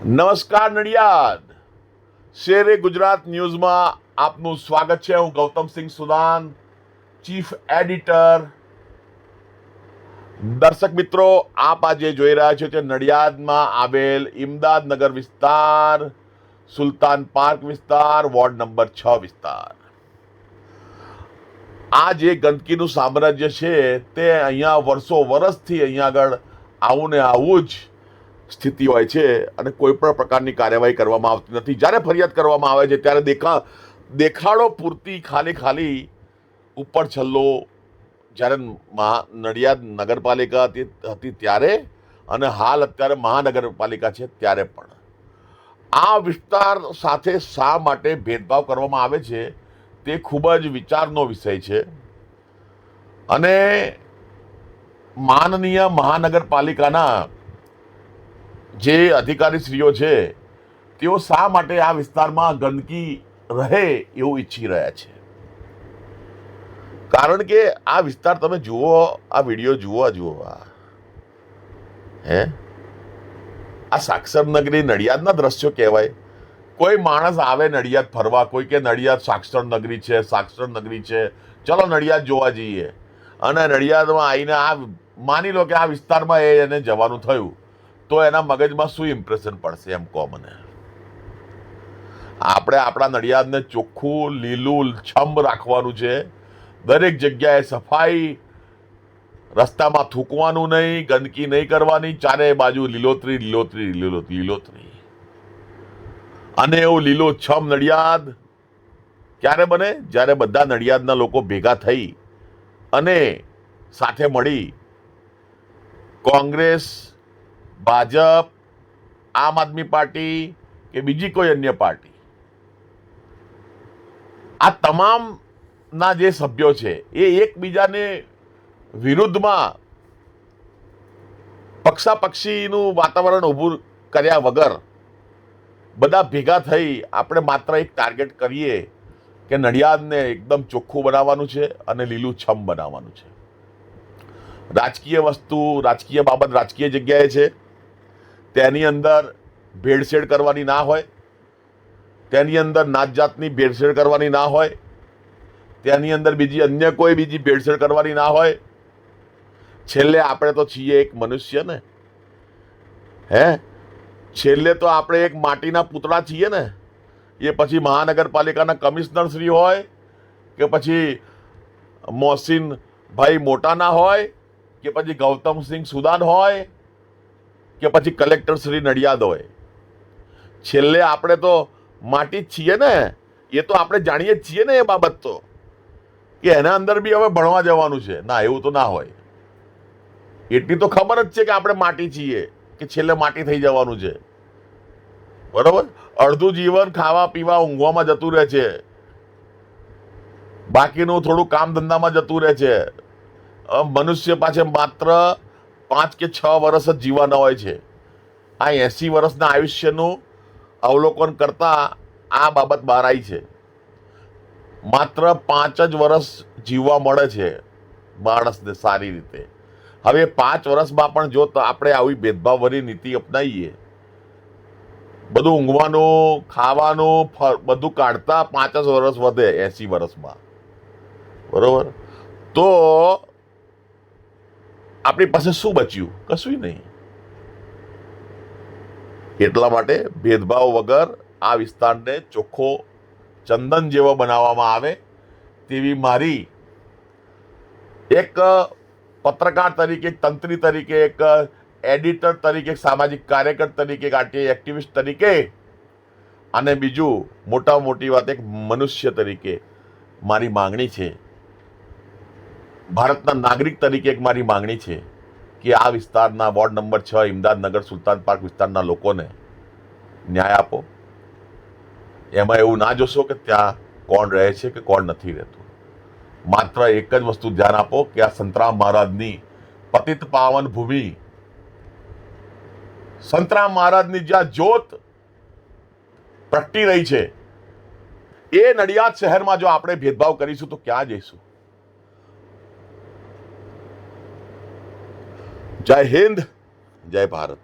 નમસ્કાર નડિયાદ. શેરે ગુજરાત ન્યૂઝમાં આપનું સ્વાગત છે. હું ગૌતમસિંહ સુદાન, ચીફ એડિટર. દર્શક મિત્રો, આપ આજે જોઈ રહ્યા છો તે નડિયાદમાં આવેલ ઇમદાદનગર વિસ્તાર, સુલતાન પાર્ક વિસ્તાર, વોર્ડ નંબર છ વિસ્તાર. આ જે ગંદકીનું સામ્રાજ્ય છે, તે અહીંયા વર્ષો વર્ષથી અહીંયા આગળ આવું ને આવું જ સ્થિતિ હોય છે અને કોઈ પણ પ્રકારની કાર્યવાહી કરવામાં આવતી નથી. જ્યારે ફરિયાદ કરવામાં આવે છે, ત્યારે દેખા, દેખાડો પૂરતી ખાલી ખાલી ઉપર છલ્લો જ્યારે મહા, નડિયાદ નગરપાલિકા હતી ત્યારે અને હાલ અત્યારે મહાનગરપાલિકા છે ત્યારે પણ. આ વિસ્તાર સાથે શા માટે ભેદભાવ કરવામાં આવે છે, તે ખૂબ જ વિચારનો વિષય છે. અને માનનીય મહાનગરપાલિકાના જે અધિકારીશ્રીઓ છે, તેઓ શા માટે આ વિસ્તારમાં ગંદકી રહે એવું ઈચ્છી રહ્યા છે? કારણ કે આ વિસ્તાર તમે જુઓ, આ વીડિયો જુઓ જુઓ હે? આ સાક્ષર નગરી નડિયાદના દ્રશ્યો કહેવાય. કોઈ માણસ આવે નડિયાદ ફરવા, કોઈ કે નડિયાદ સાક્ષર નગરી છે, સાક્ષર નગરી છે, ચલો નડિયાદ જોવા જઈએ. અને નડિયાદમાં આવીને આ, માની લો કે આ વિસ્તારમાં એ એને જવાનું થયું. તો એના મગજમાં શું ઇમ્પ્રેશન પડશે એમ કહો મને? આપણે આપણા નડિયાદને ચોખ્ખું, લીલું, છમ રાખવાનું છે. દરેક જગ્યાએ સફાઈ, રસ્તામાં થૂકવાનું નહીં, ગંદકી નહીં કરવાની ચારે બાજુ લીલોતરી લીલોતરી લીલોતરી. અને એવું લીલો છમ નડિયાદ ક્યારે બને? જ્યારે બધા નડિયાદના લોકો ભેગા થઈ અને સાથે મળી કોંગ્રેસ ભાજપ, આમ આદમી પાર્ટી કે બીજી કોઈ અન્ય પાર્ટી? આ તમામના જે સભ્યો છે, એ એકબીજાને વિરુદ્ધમાં પક્ષાપક્ષીનું વાતાવરણ ઊભું કર્યા વગર બધા ભેગા થઈ આપણે માત્ર એક ટાર્ગેટ કરીએ કે નડિયાદને એકદમ ચોખ્ખું બનાવવાનું છે અને લીલું છમ બનાવવાનું છે. રાજકીય વસ્તુ, રાજકીય બાબત રાજકીય જગ્યાએ છે. તેની અંદર ભેળસેળ કરવાની ના હોય, તેની અંદર નાત જાતની ભેળસેળ કરવાની ના હોય, તેની અંદર બીજી અન્ય કોઈ બીજી ભેળસેળ કરવાની ના હોય. છેલ્લે આપણે તો છીએ એક મનુષ્ય ને. હે? છેલ્લે તો આપણે એક માટીના પૂતળા છીએ ને. એ પછી મહાનગરપાલિકાના કમિશનર શ્રી હોય કે પછી મોહસિન ભાઈ મોટાના હોય કે પછી ગૌતમસિંહ સુદાન હોય કે પછી કલેક્ટર શ્રી નડિયાદ હોય. છેલ્લે આપણે તો માટી જ છીએ ને. એ તો આપણે જાણીએ જ છીએ ને એ બાબત તો. કે એના અંદર બી હવે ભણવા જવાનું છે. ના, એવું તો ના હોય. એટલી તો ખબર જ છે કે આપણે માટી છીએ, કે છેલ્લે માટી થઈ જવાનું છે. બરોબર? અડધું જીવન ખાવા, પીવા, ઊંઘવામાં જતું રહે છે. બાકીનું થોડું કામ ધંધામાં જતું રહે છે. મનુષ્ય પાસે માત્ર પાંચ કે છ વર્ષ જ જીવવાના હોય છે. આ એંસી વર્ષના આયુષ્યનું અવલોકન કરતા આ બાબત બહાર આવી છે. માત્ર પાંચ જ વર્ષ જીવવા મળે છે માણસને સારી રીતે. હવે પાંચ વર્ષમાં પણ જો આપણે આવી ભેદભાવભરી નીતિ અપનાવીએ બધું ઊંઘવાનું, ખાવાનું ફર બધું કાઢતા પાંચ જ વર્ષ વધે એંસી વર્ષમાં બરોબર? તો આપણી પાસે શું બચ્યું? કશું નહીં. એટલા માટે ભેદભાવ વગર આ વિસ્તારને ચોખ્ખો ચંદન જેવો બનાવવામાં આવે તેવી મારી એક પત્રકાર તરીકે તંત્રી તરીકે, એક એડિટર તરીકે સામાજિક કાર્યકર તરીકે, એક આરટીઆઈ એક્ટિવિસ્ટ તરીકે અને બીજું મોટા મોટી વાત એક મનુષ્ય તરીકે મારી માંગણી છે. ભારતના નાગરિક તરીકે એક મારી માંગણી છે. કે આ વિસ્તારના વોર્ડ નંબર છ ઇમદાદનગર સુલતાન પાર્ક વિસ્તારના લોકોને ન્યાય આપો. એમાં એવું ના જોશો કે ત્યાં કોણ રહે છે કે કોણ નથી રહેતું. માત્ર એક જ વસ્તુ ધ્યાન આપો કે આ સંતરામ મહારાજની પતિત પાવન ભૂમિ સંતરામ મહારાજની જ્યાં જ્યોત પ્રગટી રહી છે, એ નડિયાદ શહેરમાં જો આપણે ભેદભાવ કરીશું તો ક્યાં જઈશું? જય હિન્દ જય ભારત.